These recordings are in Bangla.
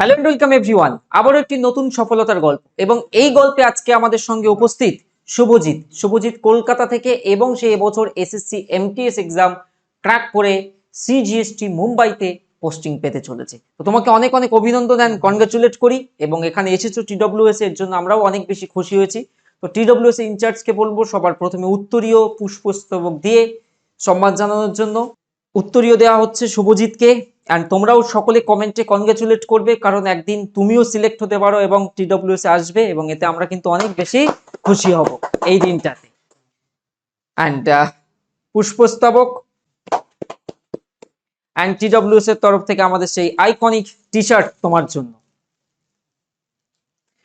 হ্যালো এন্ড ওয়েলকাম এভরিওয়ান আবারও একটি নতুন সফলতার গল্প। এবং এই গল্পে আজকে আমাদের সঙ্গে উপস্থিত শুভজিৎ। শুভজিৎ কলকাতা থেকে এবং সে এবছর এসএসসি এমটিএস এক্সাম ক্র্যাক করে সিজিএসটি মুম্বাইতে পোস্টিং পেতে চলেছে। তো তোমাকে অনেক অনেক অভিনন্দন অ্যান্ড কনগ্রাচুলেট করি এবং এখানে এসেছ টিডব্লিউএস এর জন্য আমরাও অনেক বেশি খুশি হয়েছি। তো টিডব্লিউএস ইনচার্জকে বলব, সবার প্রথমে উত্তরীয় পুষ্পস্তবক দিয়ে সম্মান জানানোর জন্য। উত্তরীয় দেওয়া হচ্ছে শুভজিৎকে। অ্যান্ড তোমরাও সকলে কমেন্টে কনগ্রাচুলেট করবে, কারণ একদিন তুমিও সিলেক্ট হতে পারো এবং টিডব্লিউএস আসবে এবং এতে আমরা কিন্তু অনেক বেশি খুশি হব এই দিনটাতে। অ্যান্ড পুষ্পস্তাবক। অ্যান্ড টিডব্লিউএস এর তরফ থেকে আমাদের সেই আইকনিক টি শার্ট তোমার জন্য।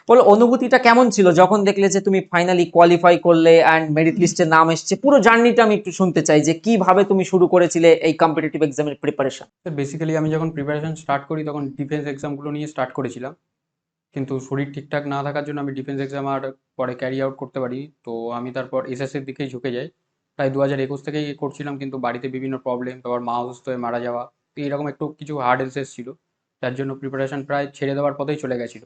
বলো, অনুভূতিটা কেমন ছিল যখন দেখলে যে তুমি ফাইনালি কোয়ালিফাই করলে অ্যান্ড মেরিট লিস্টে নাম এসছে? পুরো জার্নিটা আমি একটু শুনতে চাই যে কীভাবে তুমি শুরু করেছিলে এই কম্পিটিটিভ এক্সামের প্রিপারেশন বেসিক্যালি আমি যখন প্রিপারেশন স্টার্ট করি তখন ডিফেন্স এক্সামগুলো নিয়ে স্টার্ট করেছিলাম। কিন্তু শরীর ঠিকঠাক না থাকার জন্য আমি ডিফেন্স এক্সাম আর পরে ক্যারি আউট করতে পারি তো আমি তারপর এসএসসির দিকেই ঝুঁকে যাই। প্রায় দু হাজার একুশ থেকেই করছিলাম কিন্তু বাড়িতে বিভিন্ন প্রবলেম তারপর মা অসুস্থ হয়ে মারা যাওয়া। তো এরকম একটু কিছু হার্ড এলসেস ছিল যার জন্য প্রিপারেশন প্রায় ছেড়ে দেওয়ার পথেই চলে গেছিল।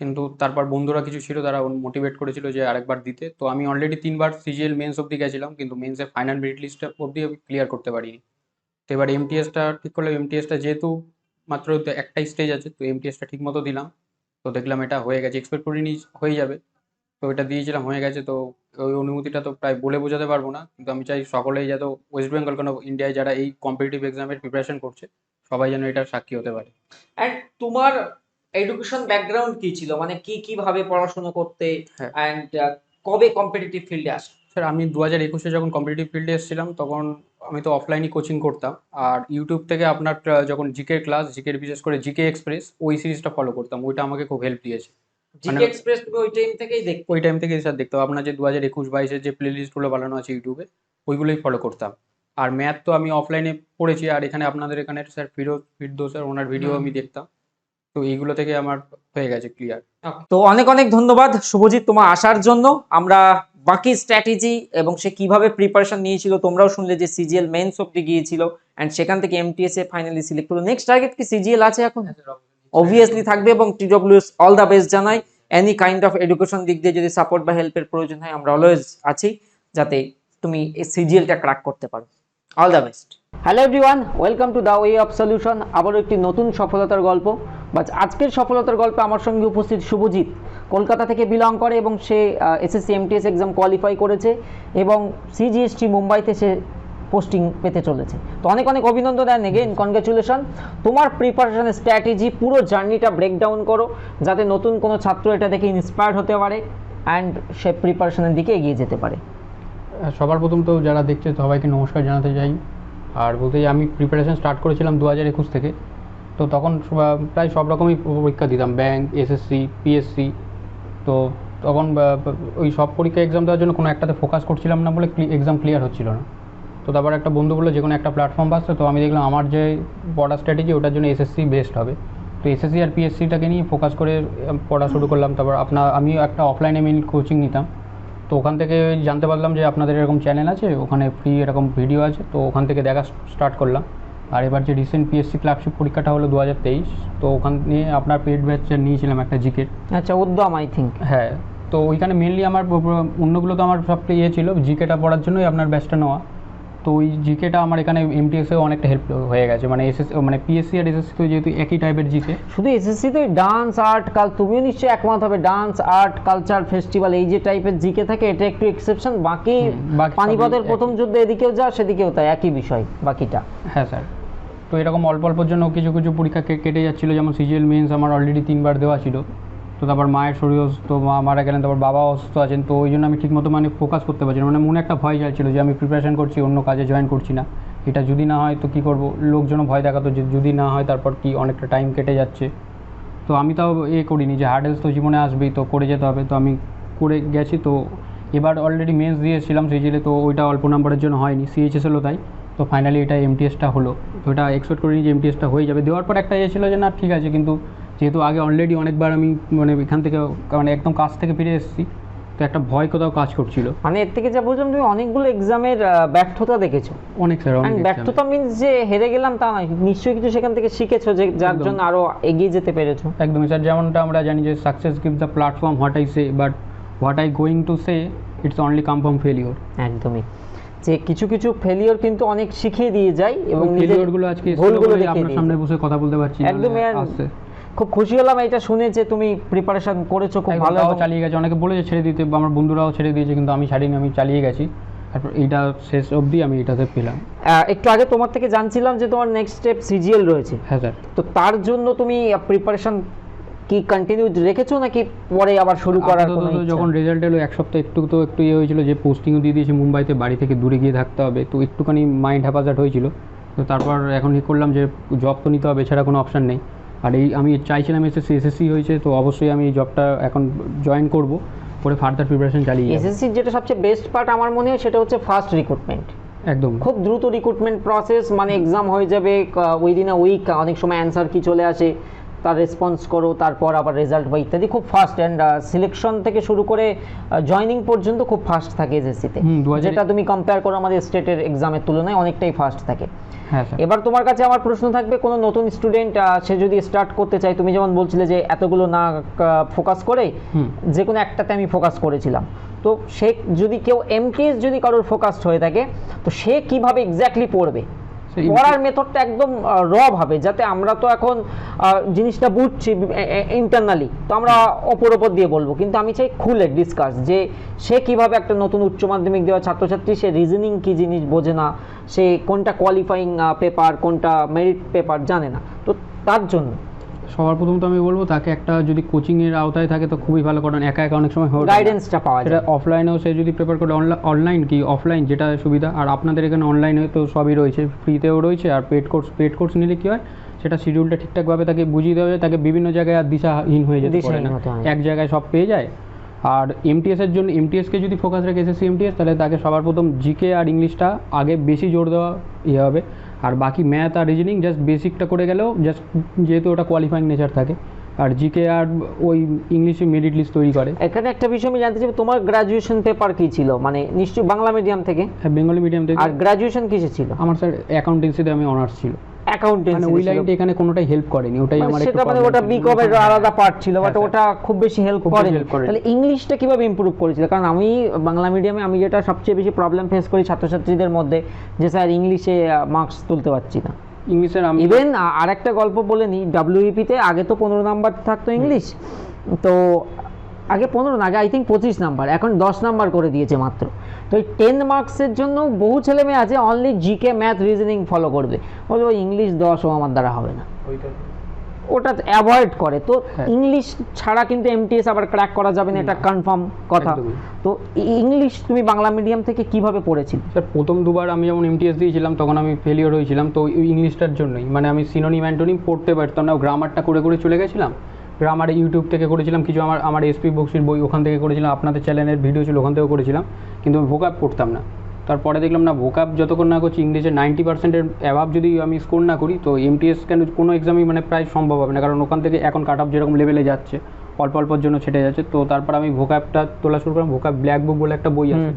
কিন্তু তারপর বন্ধুরা কিছু ছিল, তারা মোটিভেট করেছিল যে আরেকবার দিতে। তো আমি অলরেডি তিনবার সিজিএল মেন্স অবধি গেছিলাম, কিন্তু মেন্সের ফাইনাল মেরিট লিস্টটা অবধি আমি ক্লিয়ার করতে পারিনি। তো এবার এমটিএসটা ঠিক করলাম। এমটিএসটা যেহেতু মাত্র একটাই স্টেজ আছে, তো এমটিএসটা ঠিক মতো দিলাম। তো দেখলাম এটা হয়ে গেছে এক্সপেক্ট করিনি হয়ে যাবে। তো এটা দিয়েছিলাম, হয়ে গেছে। তো ওই অনুভূতিটা তো প্রায় বলে বোঝাতে পারব না, কিন্তু আমি চাই সকলেই যাতে ওয়েস্ট বেঙ্গল কেন ইন্ডিয়ায় যারা এই কম্পিটিটিভ এক্সামের প্রিপারেশন করছে, সবাই যেন এটার সাক্ষী হতে পারে। তোমার এডুকেশন ব্যাকগ্রাউন্ড কি ছিল? মানে কি কীভাবে পড়াশোনা করতে। অ্যান্ড কবে কম্পিটিটিভ ফিল্ডে আসো? স্যার আমি দু হাজার একুশে যখন কম্পিটিটিভ ফিল্ডে এসেছিলাম তখন আমি তো অফলাইনই কোচিং করতাম। আর ইউটিউব থেকে আপনার যখন জিকের ক্লাস জিকের বিশেষ করে জিকে এক্সপ্রেস ওই সিরিজটা ফলো করতাম। ওইটা আমাকে খুব হেল্প দিয়েছে। জিকে মানে- এক্সপ্রেস তুমি ওই টাইম থেকেই দেখতে? ওই টাইম থেকে স্যার দেখতাম। আপনার যে দু হাজার একুশ বাইশের যে প্লে লিস্টগুলো বানানো আছে ইউটিউবে ওইগুলোই ফলো করতাম। আর ম্যাথ তো আমি অফলাইনে পড়েছি। আর এখানে আপনাদের এখানে স্যার ফিরোজ ফিরদো স্যার ওনার ভিডিও আমি দেখতাম। তো এইগুলো থেকে আমার হয়ে গেছে ক্লিয়ার তো অনেক অনেক ধন্যবাদ শুভজিৎ তোমার আসার জন্য। আমরা বাকি স্ট্র্যাটেজি এবং সে কীভাবে প্রিপারেশন নিয়েছিল তোমরাও শুনলে যে সিজিএল মেন্স অব্দি গিয়েছিল অ্যান্ড সেখান থেকে এমটিএস এ ফাইনালি সিলেক্ট হলো নেক্সট টার্গেট কি? সিজিএল আছে এখন? অবভিয়াসলি থাকবে এবং টিডব্লিউএস অল দ্য বেস্ট জানাই। এনি কাইন্ড অফ এডুকেশন দিক দিয়ে যদি সাপোর্ট বা হেল্পের প্রয়োজন হয় আমরা অলওয়েজ আছি যাতে তুমি এই সিজিএলটা ক্র্যাক করতে পারো। All the best hello everyone welcome to the way of solution আবারও একটি নতুন সফলতার গল্প। বাট আজকের সফলতার গল্পে আমার সঙ্গে উপস্থিত শুভজিৎ। কলকাতা থেকে বিলং করে এবং সে এসএসসি এমটিএস এক্সাম কোয়ালিফাই করেছে এবং সিজিএসটি মুম্বাইতে সে পোস্টিং পেতে চলেছে। তো অনেক অনেক অভিনন্দন অ্যান্ড এগেইন কনগ্রাচুলেশন তোমার প্রিপারেশনের স্ট্র্যাটেজি পুরো জার্নিটা ব্রেকডাউন করো যাতে নতুন কোনো ছাত্র এটা দেখে ইন্সপায়ার্ড হতে পারে অ্যান্ড সে প্রিপারেশনের দিকে এগিয়ে যেতে পারে। সবার প্রথম তো যারা দেখছে সবাইকে নমস্কার জানাতে চাই। আর বলতে চাই, আমি প্রিপারেশন স্টার্ট করেছিলাম দু হাজার একুশ থেকে। তো তখন প্রায় সব রকমই পরীক্ষা দিতাম ব্যাংক এসএসসি পিএসসি তো তখন ওই সব পরীক্ষা এক্সাম দেওয়ার জন্য কোনো একটাতে ফোকাস করছিলাম না বলে এক্সাম ক্লিয়ার হচ্ছিল না। তো তারপর একটা বন্ধু বলল, যে কোনো একটা প্ল্যাটফর্ম পাচ্ছে তো আমি দেখলাম আমার যে পড়ার স্ট্র্যাটেজি ওটার জন্য এসএসসি বেস্ট হবে। তো এসএসসি আর পিএসসিটাকে নিয়ে ফোকাস করে পড়া শুরু করলাম। তারপর আপনার আমি একটা অফলাইনে মেন কোচিং নিতাম। তো ওখান থেকে জানতে পারলাম যে আপনাদের এরকম চ্যানেল আছে ওখানে ফ্রি এরকম ভিডিও আছে তো ওখান থেকে দেখা স্টার্ট করলাম। আর এবার যে রিসেন্ট পিএসসি ক্লার্কশিপ পরীক্ষাটা হলো দু হাজার তেইশ তো ওখান নিয়ে আপনার পেড ব্যাচের নিয়েছিলাম একটা জিকের আচ্ছা উদ্যম আই থিঙ্ক হ্যাঁ তো ওইখানে মেনলি আমার অন্যগুলো তো আমার সবটা ইয়ে ছিল জিকেটা পড়ার জন্যই আপনার ব্যাচটা নেওয়া। তো ওই জিকেটা আমার এখানে এমটিএসেও অনেকটা হেল্প হয়ে গেছে। মানে এসএস মানে পিএসসি আর এসএসসি তো যেহেতু একই টাইপের জিকে শুধু এসএসসি তে ডান্স আর্ট কাল তুমিও নিশ্চয়ই একমত হবে। ডান্স আর্ট কালচার ফেস্টিভ্যাল এই যে টাইপের জিকে থাকে এটা একটু এক্সেপশন বাকি পানিপথের প্রথম যুদ্ধে এদিকেও যা সেদিকেও তাই একই বিষয় বাকিটা। হ্যাঁ স্যার তো এরকম অল্প অল্পর জন্য কিছু কিছু পরীক্ষা কেটে যাচ্ছিল যেমন সিজিএল মেন্স আমার অলরেডি তিনবার দেওয়া ছিল। তো তারপর মায়ের শরীর অসুস্থ, মা মারা গেলেন, তারপর বাবা অসুস্থ আছেন, তো ওই জন্য আমি ঠিকমতো মানে ফোকাস করতে পারছি না। মানে মনে একটা ভয় যাচ্ছিল যে আমি প্রিপারেশন করছি, অন্য কাজে জয়েন করছি না। এটা যদি না হয় তো কী করব? লোকজনও ভয় দেখাতো যে যদি না হয় তারপর কি অনেকটা টাইম কেটে যাচ্ছে। তো আমি তাও এ করিনি যে হার্ডেলস তো জীবনে আসবেই, তো করে যেতে হবে। তো আমি করে গেছি, তো এবার অলরেডি মেন্স দিয়েছিলাম সিজিএলে তো ওইটা অল্প নাম্বারের জন্য হয়নি। সিএইচএস হলো তাই। তো ফাইনালি এটা এমটিএসটা হলো। তো এটা এক্সপেক্ট করিনি যে এমটিএসটা হয়ে যাবে। দেওয়ার পর একটা ইয়ে ছিল যে না, ঠিক আছে, কিন্তু যেহেতু আগে অলরেডি অনেকবার আমি মানে এখান থেকে মানে একদম কাছ থেকে ফিরে এসেছি তো একটা ভয় কোথাও কাজ করছিল। মানে এর থেকে যা বুঝলাম তুমি অনেকগুলো এক্সামের ব্যর্থতা দেখেছ। অনেক স্যার অনেক ব্যর্থতা মিন্স যে হেরে গেলাম তা নয় নিশ্চয়ই কিছু সেখান থেকে শিখেছো যে যার জন্য আরও এগিয়ে যেতে পেরেছ। একদমই স্যার যেমনটা আমরা জানি যে success give the platform what I say but what I going to say it's only come from failure একদমই। যে কিছু কিছু ফেলিওর কিন্তু অনেক শিখিয়ে দিয়ে যায় এবং ফেলিওরগুলো আজকে ভুলগুলো আপনার সামনে বসে কথা বলতে পারছি আর আসছে। খুব খুশি হলাম এটা শুনে যে তুমি প্রিপারেশন করেছ খুব ভালো চালিয়ে গেছে। অনেকে বলেছে ছেড়ে দিতে আমার বন্ধুরাও ছেড়ে দিয়েছে কিন্তু আমি ছাড়িনি আমি চালিয়ে গেছি। তারপর এইটা শেষ অবধি আমি এটাতে পেলাম। একটু আগে তোমার থেকে জানছিলাম যে তোমার নেক্সট স্টেপ সিজিএল রয়েছে। হ্যাঁ স্যার। তো তার জন্য তুমি প্রিপারেশন কি কন্টিনিউ রেখেছো নাকি পরে আবার শুরু করার কোনো? যখন রেজাল্ট এলো এক সপ্তাহ একটু তো একটু ইয়ে হয়েছিল যে পোস্টিংও দিয়ে দিয়েছি মুম্বাইতে বাড়ি থেকে দূরে গিয়ে থাকতে হবে তো একটুখানি মাইন্ড হ্যাপাজার্ট হয়েছিল। তো তারপর এখন ঠিক করলাম যে জব তো নিতে হবে এছাড়া কোনো অপশান নেই। আর এই আমি চাইছিলাম এসএসসি এসএসসি হয়েছে তো অবশ্যই আমি এই জবটা এখন জয়েন করব পরে ফার্দার প্রিপারেশন চালিয়ে এসএসসি যেটা সবচেয়ে বেস্ট পার্ট আমার মনে হয় সেটা হচ্ছে ফার্স্ট রিক্রুটমেন্ট একদম। খুব দ্রুত রিক্রুটমেন্ট প্রসেস মানে এক্সাম হয়ে যাবে উইদিন আ উইক অনেক সময় অ্যান্সার কি চলে আসে তার রেসপন্স করো তারপর আবার রেজাল্ট বা ইত্যাদি। খুব ফাস্ট অ্যান্ড সিলেকশন থেকে শুরু করে জয়নিং পর্যন্ত খুব ফাস্ট থাকে এসএসসিতে হুম, 2000 যেটা তুমি কম্পেয়ার করো আমাদের স্টেটের এক্সামের তুলনায় অনেকটাই ফাস্ট থাকে। হ্যাঁ এবার তোমার কাছে আমার প্রশ্ন থাকবে কোনো নতুন স্টুডেন্ট সে যদি স্টার্ট করতে চায় তুমি যেমন বলছিলে যে এতগুলো না ফোকাস করে হুম। যে কোনো একটাতে আমি ফোকাস করেছিলাম। তো সে যদি কেউ এমটিএস যদি কারোর ফোকাসড হয়ে থাকে তো সে কীভাবে এক্স্যাক্টলি পড়বে? পড়ার মেথডটা একদম র ভাবে যাতে আমরা তো এখন জিনিসটা বুঝছি ইন্টারনালি তো আমরা অপর ওপর দিয়ে বলব। কিন্তু আমি চাই খুলে ডিসকাস যে সে কীভাবে একটা নতুন উচ্চ মাধ্যমিক দেওয়া ছাত্রছাত্রী সে রিজনিং কি জিনিস বোঝে না সে কোনটা কোয়ালিফাইং পেপার কোনটা মেরিট পেপার জানে না। তো তার জন্য সবার প্রথম তো আমি বলব তাকে একটা যদি কোচিংয়ের আওতায় থাকে তো খুবই ভালো কারণ একা একা অনেক সময় হয়ে গাইডেন্সটা পাওয়া যায়। অফলাইনেও সে যদি প্রেফার করে অনলাইন কি? অফলাইন যেটা সুবিধা। আর আপনাদের এখানে অনলাইনে তো সবই রয়েছে ফ্রিতেও রয়েছে আর পেড কোর্স পেড কোর্স নিলে কি হয়? সেটা শিডিউলটা ঠিকঠাকভাবে তাকে বুঝিয়ে দেওয়া যায় তাকে বিভিন্ন জায়গায় আর দিশাহীন হয়ে যেতে পারে না। এক জায়গায় সব পেয়ে যায়। আর এমটিএস এর জন্য এমটিএসকে যদি ফোকাস রাখে এসএসসি এমটিএস তাহলে তাকে সবার প্রথম জিকে আর ইংলিশটা আগে বেশি জোর দেওয়া ইয়ে হবে। আর বাকি ম্যাথ আর রিজনিং জাস্ট বেসিকটা করে গেলেও জাস্ট যেহেতু ওটা কোয়ালিফাইং নেচার থাকে। আর জিকে আর ওই ইংলিশে মেরিট লিস্ট তৈরি করে। এখানে একটা বিষয় আমি জানতে চাই তোমার গ্রাজুয়েশন পেপার কি ছিল? মানে নিশ্চয়ই বাংলা মিডিয়াম থেকে? হ্যাঁ বেঙ্গলি মিডিয়াম থেকে। আর গ্রাজুয়েশন কিসে ছিল? আমার স্যার অ্যাকাউন্টেন্সিতে আমি অনার্স ছিল। মানে অ্যাকাউন্টেন্সি ওই লাইনটা এখানে কোনোটাই হেল্প করেনি ওটাই আমার একটু সেটা মানে ওটা আলাদা পার্ট ছিল বাট হ্যাঁ, ওটা খুব বেশি হেল্প করেনি। তাহলে ইংলিশটা কীভাবে ইমপ্রুভ করেছিল? কারণ আমি বাংলা মিডিয়ামে আমি যেটা সবচেয়ে বেশি প্রবলেম ফেস করি ছাত্রছাত্রীদের মধ্যে যে স্যার ইংলিশে মার্কস তুলতে পারছি না। ইংলিশের আমি ইভেন আরেকটা গল্প বলে নিই ডাব্লিউইপিতে আগে তো পনেরো নাম্বার থাকতো ইংলিশ তো আগে পনেরো না আগে আই থিঙ্ক পঁচিশ নাম্বার এখন দশ নাম্বার করে দিয়েছে মাত্র। তো এই টেন মার্কসের জন্য বহু ছেলে মেয়ে আছে only GK math reasoning follow করবে। বলব ইংলিশ দশও আমার দ্বারা হবে না। ওটা অ্যাভয়েড করে। তো হ্যাঁ। ইংলিশ ছাড়া কিন্তু এমটিএস আবার ক্র্যাক করা যাবে না এটা কনফার্ম কথা। তো ইংলিশ তুমি বাংলা মিডিয়াম থেকে কীভাবে পড়েছিলে? স্যার প্রথম দুবার আমি যখন এমটিএস দিয়েছিলাম তখন আমি ফেলিওর হয়েছিলাম তো ওই ইংলিশটার জন্যই। মানে আমি সিনোনিম অ্যান্টোনিম পড়তে পারতাম না গ্রামারটা করে করে চলে গেছিলাম। গ্রামারে ইউটিউব থেকে করেছিলাম, কিছু আমার আমার এসপি বক্সির বই ওখান থেকে করেছিলাম, আপনাদের চ্যানেলের ভিডিও ছিল, ওখান থেকেও করেছিলাম, কিন্তু আমি ভোকাপ করতাম না। তারপরে দেখলাম, না ভোকাপ যতক্ষণ না করছি ইংলিশে নাইনটি পার্সেন্টের অ্যাভাব যদি আমি স্কোর না করি, তো এমটিএস কেন কোনো এক্সামই মানে প্রায় সম্ভব হবে না, কারণ ওখান থেকে এখন কাট অফ যেরকম লেভেলে যাচ্ছে অল্প অল্পর জন্য ছেটে যাচ্ছে। তো তারপর আমি ভোকাপটা তোলা শুরু করলাম। ভোকাপ ব্ল্যাক বুক বলে একটা বই আছে।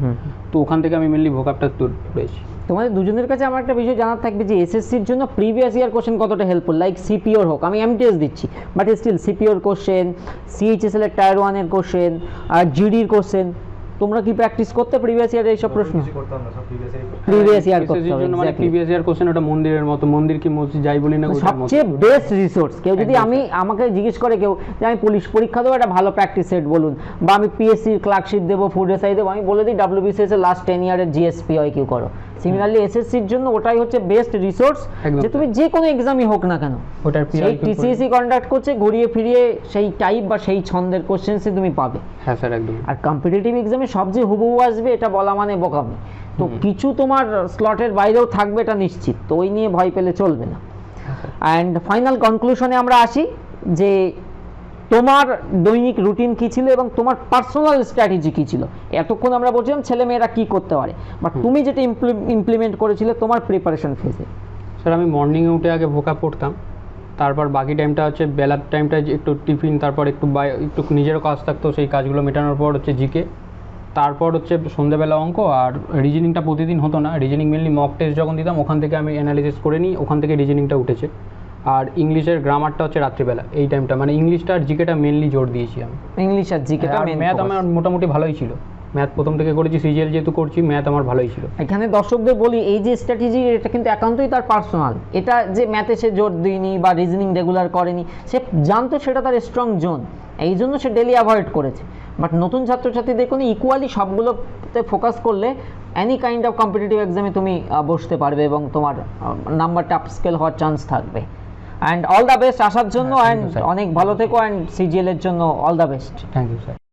তো ওখান থেকে আমি মেনলি ভোকাপটা তুলেছি তোমাদের দুজনের কাছে আমার একটা বিষয় জানার থাকবে যে এসএসসির জন্য প্রিভিয়াস ইয়ার কোশ্চেন কতটা হেল্পফুল লাইক সিপিওর হোক আমি এমটিএস দিচ্ছি। বাট স্টিল সিপিওর কোশ্চেন সিএইচএসএল এর টায়ার ওয়ানের কোশ্চেন আর জিডির কোশ্চেন তোমরা কি প্র্যাকটিস করতে প্রিভিয়াস ইয়ার এইসব প্রশ্ন? প্রিভিয়াস ইয়ার করতে ইয়ার র হবে জন্য মানে প্রিভিয়াস ইয়ার কোশ্চেন ওটা মন্দিরের মতো মন্দির কি মসজিদ যাই বলি না সবচেয়ে বেস্ট রিসোর্স কেউ যদি আমি আমাকে জিজ্ঞেস করে কেউ যে আমি পুলিশ পরীক্ষা দেবো একটা ভালো প্র্যাকটিস সেট বলুন বা আমি পিএসসি ক্লার্কশিপ দেবো ফুড এসআই দেবো আমি বলে দিই ডাব্লিউবিসিএস এর লাস্ট টেন ইয়ারের জিএসপি হয় কিউ করো। সিমিলারলি এসএসসির জন্য ওটাই হচ্ছে বেস্ট রিসোর্স যে তুমি যে কোনো এক্সামই হোক না কেন ওটার সেই PRQ টিসিএসসি কন্ডাক্ট করছে ঘুরিয়ে ফিরিয়ে সেই টাইপ বা সেই ছন্দের কোশ্চেন্সই তুমি পাবে। হ্যাঁ স্যার একদম। আর কম্পিটিটিভ এক্সামে সব যে হুবহু আসবে এটা বলা মানে বোকামি তো কিছু তোমার স্লটের বাইরেও থাকবে এটা নিশ্চিত। তো ওই নিয়ে ভয় পেলে চলবে না। অ্যান্ড ফাইনাল কনক্লুশনে আমরা আসি যে তোমার দৈনিক রুটিন কী ছিল এবং তোমার পার্সোনাল স্ট্র্যাটেজি কী ছিল? এতক্ষণ আমরা বলছিলাম ছেলে মেয়েরা কী করতে পারে। বাট তুমি যেটা ইমপ্লিমেন্ট করেছিলে তোমার প্রিপারেশন ফেজে স্যার আমি মর্নিংয়ে উঠে আগে ভোকা পড়তাম তারপর বাকি টাইমটা হচ্ছে বেলার টাইমটা একটু টিফিন তারপর একটু একটু নিজেরও কাজ থাকতো সেই কাজগুলো মেটানোর পর হচ্ছে জিকে। তারপর হচ্ছে সন্ধ্যেবেলা অঙ্ক আর রিজনিংটা প্রতিদিন হতো না। রিজনিং মেনলি মক টেস্ট যখন দিতাম ওখান থেকে আমি অ্যানালিসিস করে নিই ওখান থেকে রিজনিংটা উঠেছে। আর ইংলিশের গ্রামারটা হচ্ছে রাত্রিবেলা এই টাইমটা মানে ইংলিশটা আর জিকেটা মেনলি জোর দিয়েছি আমি। ইংলিশ আর জিকেটা ম্যাথ আমার মোটামুটি ভালোই ছিল। ম্যাথ প্রথম থেকে করেছি সিজিএল যেহেতু করছি ম্যাথ আমার ভালোই ছিল। এখানে দর্শকদের বলি এই যে স্ট্র্যাটেজি এটা কিন্তু একান্তই তার পার্সোনাল এটা যে ম্যাথে সে জোর দিইনি বা রিজনিং রেগুলার করেনি সে জানতো সেটা তার স্ট্রং জোন এই জন্য সে ডেলি অ্যাভয়েড করেছে। বাট নতুন ছাত্রছাত্রীদের কোনো ইকুয়ালি সবগুলোতে ফোকাস করলে এনি কাইন্ড অফ কম্পিটিটিভ এক্সামে তুমি বসতে পারবে এবং তোমার নাম্বারটা আপ স্কেল হওয়ার চান্স থাকবে। অ্যান্ড অল দ্য বেস্ট আসার জন্য অ্যান্ড অনেক ভালো থেকো অ্যান্ড সিজিএল এর জন্য all the best thank you sir